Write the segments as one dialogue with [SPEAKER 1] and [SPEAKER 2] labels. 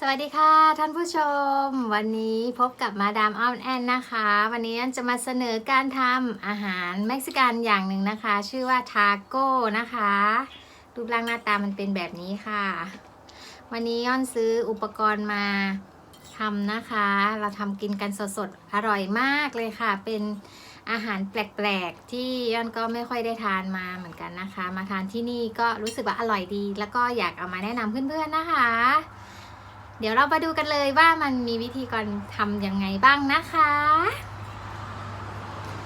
[SPEAKER 1] สวัสดีค่ะท่านผู้ชม วันนี้พบกับมาดามอ้อมแอนนะคะ วันนี้จะมาเสนอการทำอาหารเม็กซิกันอย่างหนึ่งนะคะ ชื่อว่าทาโก้นะคะรูปร่างหน้าตามันเป็นแบบนี้ค่ะ วันนี้ย่อนซื้ออุปกรณ์มาทำนะคะ เราทำกินกันสดๆ อร่อยมากเลยค่ะ เป็นอาหารแปลกๆ ที่ย่อนก็ไม่ค่อยได้ทานมาเหมือนกันนะคะ มาทานที่นี่ก็รู้สึกว่าอร่อยดี แล้วก็อยากเอามาแนะนำเพื่อนๆนะคะ เดี๋ยวเรามาดูกันเลยว่ามันมีวิธีการทำยังไงบ้างนะคะ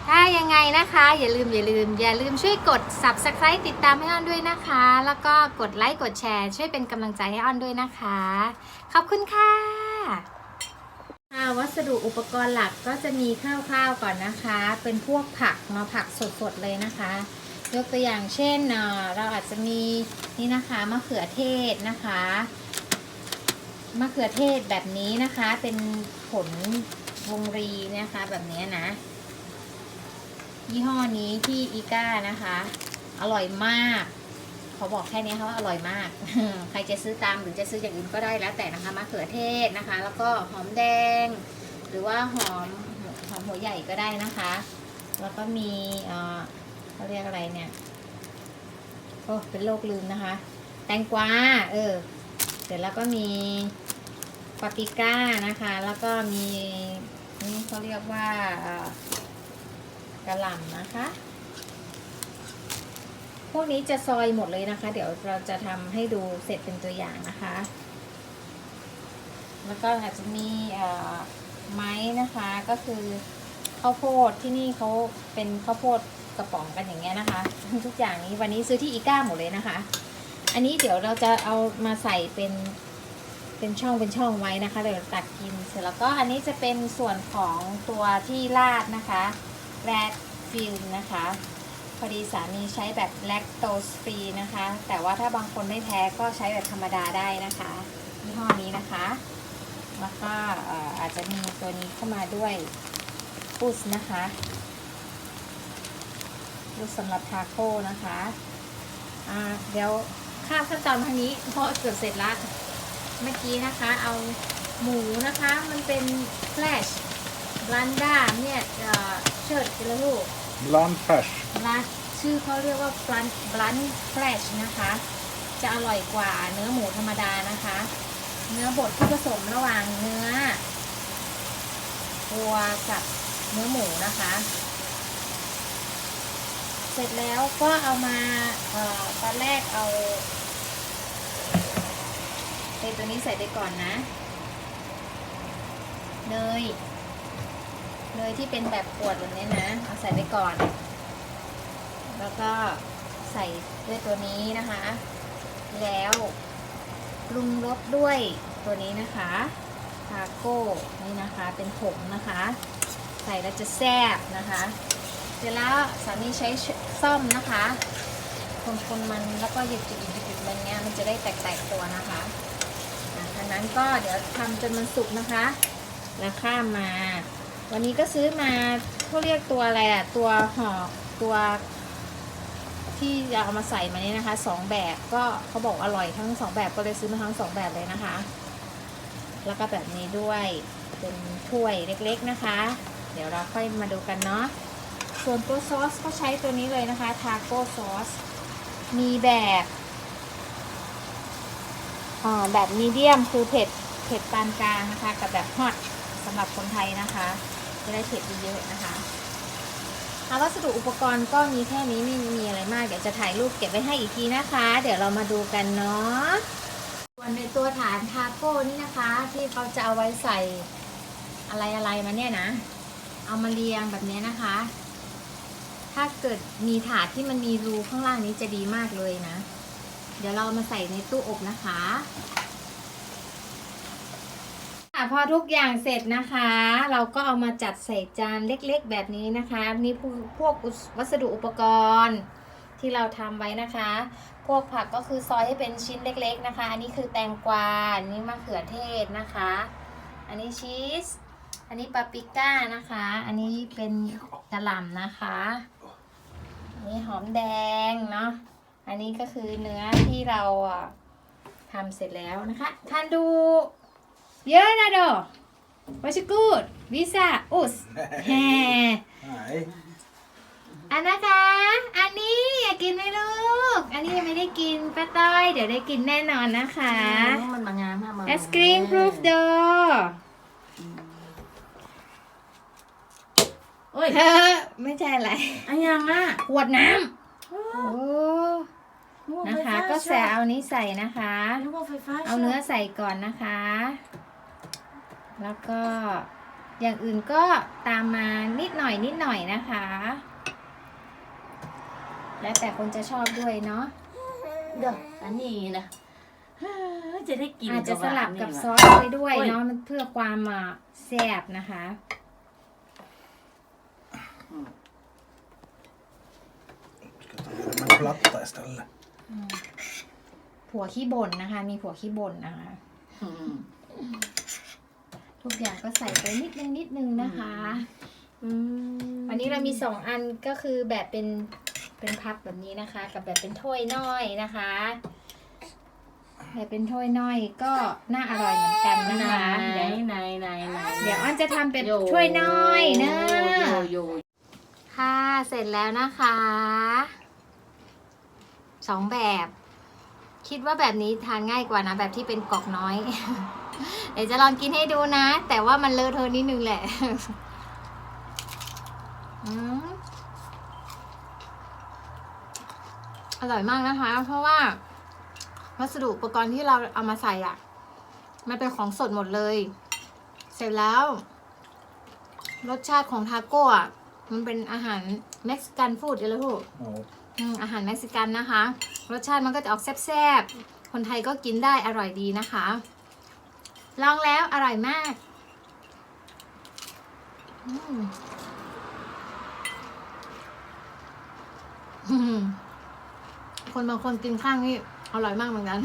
[SPEAKER 1] ถ้ายังไงนะคะ อย่าลืมอย่าลืม อย่าลืมช่วยกด subscribe ติดตามให้อ้อนด้วยนะคะ แล้วก็กดไลค์กดแชร์ ช่วยเป็นกำลังใจให้อ้อนด้วยนะคะ ขอบคุณค่ะวัสดุอุปกรณ์หลักก็จะมีคร่าวๆก่อนนะคะ เป็นพวกผักเนาะผักสดๆเลยนะคะ ยกตัวอย่างเช่นเอ่อเราอาจจะมีนี่นะคะมะเขือเทศนะคะ มะเขือเทศแบบนี้นะคะ เป็นผลวงรีนะคะ แบบนี้นะ ยี่ห้อนี้ที่อีก้านะคะ อร่อยมากเขาบอกแค่นี้ค่ะว่าอร่อยมาก ใครจะซื้อตามหรือจะซื้ออย่างอื่นก็ได้แล้วแต่นะคะมะเขือเทศนะคะ แล้วก็หอมแดง หรือว่าหอมหอมหัวใหญ่ก็ได้นะคะ แล้วก็มีเออเขาเรียกอะไรเนี่ยโอ้เป็นโรคลืมนะคะ แตงกวาเออ ร็จแล้วก็มีปาปริก้านะคะ แล้วก็มีนี่เขาเรียกว่ากระหล่ำนะคะ พวกนี้จะซอยหมดเลยนะคะ เดี๋ยวเราจะทำให้ดูเสร็จเป็นตัวอย่างนะคะ แล้วก็อาจจะมีไม้นะคะก็คือข้าวโพดที่นี่เขาเป็นข้าวโพดกระป๋องกันอย่างเงี้ยนะคะ ทุกอย่างนี้วันนี้ซื้อที่อีก้าหมดเลยนะคะ อันนี้เดี๋ยวเราจะเอามาใส่เป็นเป็นช่องเป็นช่องไว้นะคะเดี๋ยวตักกินเสร็จแล้วก็อันนี้จะเป็นส่วนของตัวที่ราดนะคะแรดฟิลนะคะพอดีสามีใช้แบบแลคโตสฟรีนะคะ แต่ว่าถ้าบางคนไม่แพ้ก็ใช้แบบธรรมดาได้นะคะยี่ห้อนี้นะคะ แล้วก็อาจจะมีตัวนี้เข้ามาด้วยปุสนะคะปุสสำหรับทาโก้นะคะเดี๋ยว ข้ามขั้นตอนทางนี้เพราะเกือบเสร็จแล้วเมื่อกี้นะคะ เอาหมูนะคะมันเป็นแฟลชบลันด้าเนี่ยเอ่อเชิดกันแล้วลูก
[SPEAKER 2] Blond fresh.
[SPEAKER 1] ร้านชื่อเขาเรียกว่า blunt blunt fresh นะคะ จะอร่อยกว่าเนื้อหมูธรรมดานะคะ เนื้อบดที่ผสมระหว่างเนื้อวัวกับเนื้อหมูนะคะ เสร็จแล้วก็เอามาเอ่อตอนแรกเอา เนยตัวนี้ใส่ไปก่อนนะ เนย เนยที่เป็นแบบขวดแบบนี้นะ เอาใส่ไปก่อน แล้วก็ใส่ด้วยตัวนี้นะคะ แล้วปรุงรสด้วยตัวนี้นะคะทาโก้นี่นะคะเป็นผงนะคะ ใส่แล้วจะแซ่บนะคะ เสร็จแล้วสามีใช้ซ่อมนะคะคนๆมันแล้วก็หยุดๆหยุดๆมันเงี้ยมันจะได้แตกๆตัวนะคะ นั้นก็เดี๋ยวทำจนมันสุกนะคะแล้วข้ามมา วันนี้ก็ซื้อมาเขาเรียกตัวอะไรอะตัวห่อตัวที่จะเอามาใส่มานี้นะคะสองแบบก็เขาบอกอร่อยทั้งสองแบบก็เลยซื้อมาทั้งสองแบบเลยนะคะ แล้วก็แบบนี้ด้วยเป็นถ้วยเล็กๆนะคะ เดี๋ยวเราค่อยมาดูกันเนาะส่วนตัวซอสก็ใช้ตัวนี้เลยนะคะทาโก้ซอสมีแบบ แบบมีเดียมคือเผ็ดเผ็ดปานกลางนะคะ กับแบบฮอตสำหรับคนไทยนะคะ จะได้เผ็ดเยอะๆนะคะอาวัสดุอุปกรณ์ก็มีแค่นี้ไม่มีอะไรมาก เดี๋ยวจะถ่ายรูปเก็บไว้ให้อีกทีนะคะ เดี๋ยวเรามาดูกันเนาะส่วนในตัวฐานทาโก้นี่นะคะ ที่เขาจะเอาไว้ใส่อะไรอะไรมาเนี่ยนะ เอามาเรียงแบบนี้นะคะ ถ้าเกิดมีถาดที่มันมีรูข้างล่างนี้จะดีมากเลยนะ เดี๋ยวเรามาใส่ในตู้อบนะคะพอทุกอย่างเสร็จนะคะ เราก็เอามาจัดใส่จานเล็กๆแบบนี้นะคะ นี่พวกพวกวัสดุอุปกรณ์ที่เราทำไว้นะคะ พวกผักก็คือซอยให้เป็นชิ้นเล็กๆนะคะ อันนี้คือแตงกวา อันนี้มะเขือเทศนะคะ อันนี้ชีส อันนี้ปาปริก้านะคะ อันนี้เป็นกระหล่ำนะคะ อันนี้หอมแดงเนาะ อันนี้ก็คือเนื้อที่เราอะทำเสร็จแล้วนะคะทานดูเยอะนะโดวัชกูดวิซ่าอุสแฮ
[SPEAKER 2] Nej.
[SPEAKER 1] อันนะคะ อันนี้อยากกินไหมลูก อันนี้ยังไม่ได้กินป้าต้อย เดี๋ยวได้กินแน่นอนนะคะ
[SPEAKER 3] มันมางามมากมา
[SPEAKER 1] ไอศกรีมพรูฟโด
[SPEAKER 3] โอ้ย
[SPEAKER 1] เธอไม่ใช่อะไร
[SPEAKER 3] อันยังอะ
[SPEAKER 1] ขวดน้ำโอ้
[SPEAKER 3] นึว่า
[SPEAKER 1] นะ
[SPEAKER 3] ไฟ
[SPEAKER 1] คะ
[SPEAKER 3] ฟ้า
[SPEAKER 1] ก็
[SPEAKER 3] ช็
[SPEAKER 1] แส
[SPEAKER 3] ต
[SPEAKER 1] เอานี้ใส่นะคะ
[SPEAKER 3] นึกว่าไฟฟ้า
[SPEAKER 1] เอาเนื้อใส่ก่อนนะคะ แล้วก็อย่างอื่นก็ตามมานิดหน่อยนิดหน่อยนะคะ แล้วแต่คนจะชอบด้วยเนาะ
[SPEAKER 3] เดี๋ยวอันนี้นะจะได้กิน
[SPEAKER 1] อาจจะสลับกับซอ
[SPEAKER 3] ส
[SPEAKER 1] สไปด้วยเนาะมันเพื่อความอะแซ่บนะคะ
[SPEAKER 2] Ska ta fram en platta istället.
[SPEAKER 1] ผัวขี้บ่นนะคะ มีผัวขี้บ่นนะคะ ทุกอย่างก็ใส่ไปนิดนึงนิดนึงนะคะวันนี้เรามีสองอันก็คือแบบเป็นเป็นพับแบบนี้นะคะ กับแบบเป็นถ้วยน้อยนะคะแบบเป็นถ้วยน้อยก็น่าอร่อยเหมือนกันนะ
[SPEAKER 3] ไหน
[SPEAKER 1] คะ
[SPEAKER 3] ไหน
[SPEAKER 1] เดี๋ยว
[SPEAKER 3] ไหนไหนไหน
[SPEAKER 1] เดี๋ยวอ้อนจะทำเป็น
[SPEAKER 3] โถ้
[SPEAKER 1] วยน้อยเนอะ
[SPEAKER 3] โยโย
[SPEAKER 1] ค่ะเสร็จแล้วนะคะ สองแบบ คิดว่าแบบนี้ทานง่ายกว่านะ แบบที่เป็นกรอกน้อย เดี๋ยวจะลองกินให้ดูนะ แต่ว่ามันเลอะเทอะนิดนึงแหละอร่อยมากนะคะ เพราะว่าวัสดุอุปกรณ์ที่เราเอามาใส่อะ มันเป็นของสดหมดเลย เสร็จแล้ว รสชาติของทาโก้อะ มันเป็นอาหารเม็กซิกันฟู้ดเลยลูก อาหารเม็กซิกันนะคะ รสชาติมันก็จะออกแซ่บๆ คนไทยก็กินได้อร่อยดีนะคะ ลองแล้วอร่อยมากคนบางคนกินข้างนี่อร่อยมากเหมือนกัน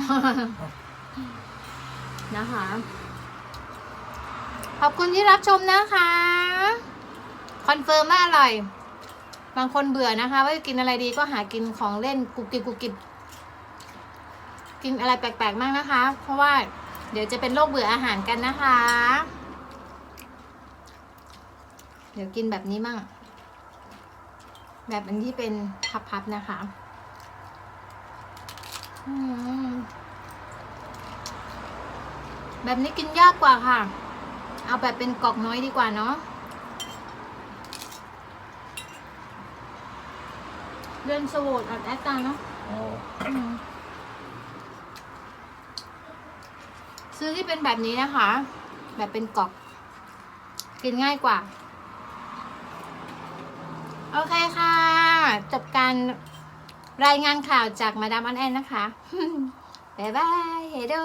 [SPEAKER 1] นะคะ ขอบคุณที่รับชมนะคะ คอนเฟิร์มว่าอร่อย บางคนเบื่อนะคะ ว่าจะกินอะไรดีก็หากินของเล่นกุกกิบกุกกิบกินอะไรแปลกๆมากนะคะ เพราะว่าเดี๋ยวจะเป็นโรคเบื่ออาหารกันนะคะ เดี๋ยวกินแบบนี้มั่ง แบบอันที่เป็นพับๆนะคะอืแบบนี้กินยากกว่าค่ะ เอาแบบเป็นกรอกน้อยดีกว่าเนาะ เดินสโวดอัดแอดตาเนาะ
[SPEAKER 2] Ja.
[SPEAKER 1] อืมซื้อที่เป็นแบบนี้นะคะ แบบเป็นกล่องกินง่ายกว่า โอเคค่ะ จบการรายงานข่าวจากมาดามอันแอนนะคะ บ๊ายบาย เฮโด